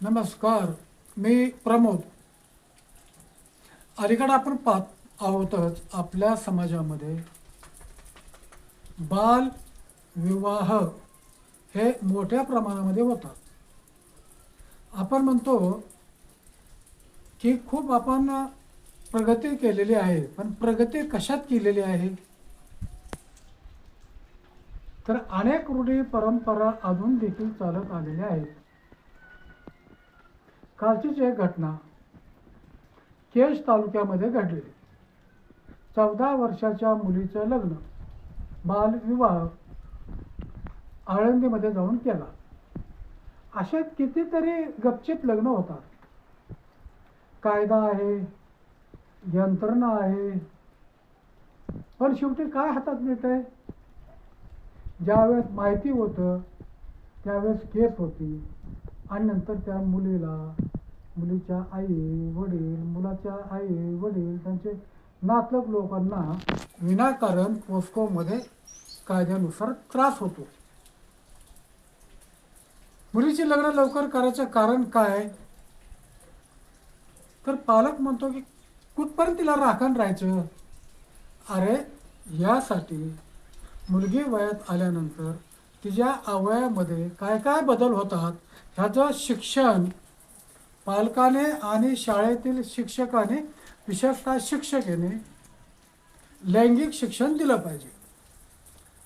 नमस्कार मी प्रमोद. अलीकडे आपण पाहत आहोतच आपल्या समाजामध्ये. बाल विवाह हे मोठ्या प्रमाणामध्ये होतात. आपण म्हणतो की खूप आपण प्रगती केलेली आहे पण प्रगती कशात केलेली आहे? तर अनेक रूढी परंपरा अजून देखील चालत आलेल्या आहेत. कालचीच एक घटना केज तालुक्यामध्ये घडली. चौदा वर्षाच्या मुलीचं लग्न बालविवाह आळंदीमध्ये जाऊन केला. असे कितीतरी गपचित लग्न होतात. कायदा आहे यंत्रणा आहे पण शेवटी काय हातात मिळत आहे ज्यावेळेस माहिती होतं त्यावेळेस केस होती. आणि नंतर त्या मुलीला मुलीच्या आई वडील मुलाच्या आई वडील त्यांचे नातलग लोकांना विनाकारण पोस्कोमध्ये कायद्यानुसार त्रास होतो. मुलीचे लग्न लवकर करायचं कारण काय? तर पालक म्हणतो की कुठपर्यंत तिला राखण राहायचं? अरे यासाठी मुलगी वयात आल्यानंतर तिच्या अवयामध्ये काय काय बदल होतात ह्याचं शिक्षण पालकाने आणि शाळेतील शिक्षकाने विशेषतः शिक्षकेने लैंगिक शिक्षण दिलं पाहिजे.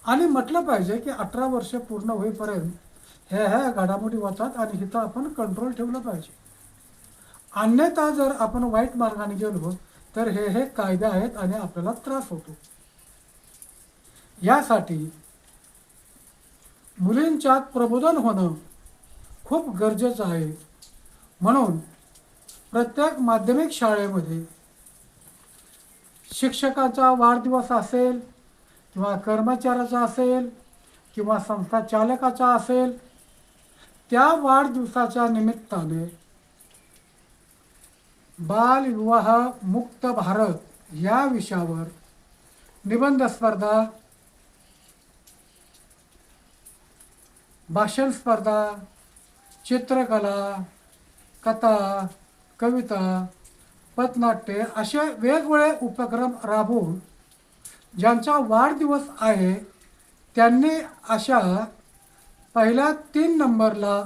आणि म्हटलं पाहिजे की अठरा वर्ष पूर्ण होईपर्यंत ह्या ह्या घडामोडी होतात आणि इथं आपण कंट्रोल ठेवलं पाहिजे. अन्यथा जर आपण वाईट मार्गाने गेलो तर हे हे कायदे आहेत आणि आपल्याला त्रास होतो. यासाठी मुलींच्यात प्रबोधन होणं खूप गरजेचं आहे. म्हणून प्रत्येक माध्यमिक शाळेमध्ये शिक्षकाचा वाढदिवस असेल किंवा कर्मचाऱ्याचा असेल किंवा संस्था चालकाचा असेल त्या वाढदिवसाच्या निमित्ताने बालविवाह मुक्त भारत या विषयावर निबंध स्पर्धा भाषण स्पर्धा चित्रकला कथा कविता पथनाट्य असे वेगवेगळे उपक्रम राबवून ज्यांचा वाढदिवस आहे त्यांनी अशा पहिल्या तीन नंबरला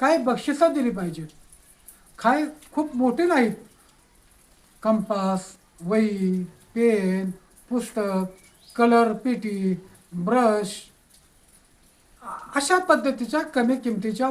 काही बक्षिसं दिली पाहिजेत. काय खूप मोठी नाहीत. कंपास वही पेन पुस्तक कलर पेटी ब्रश अशा पद्धतीच्या कमी किमतीच्या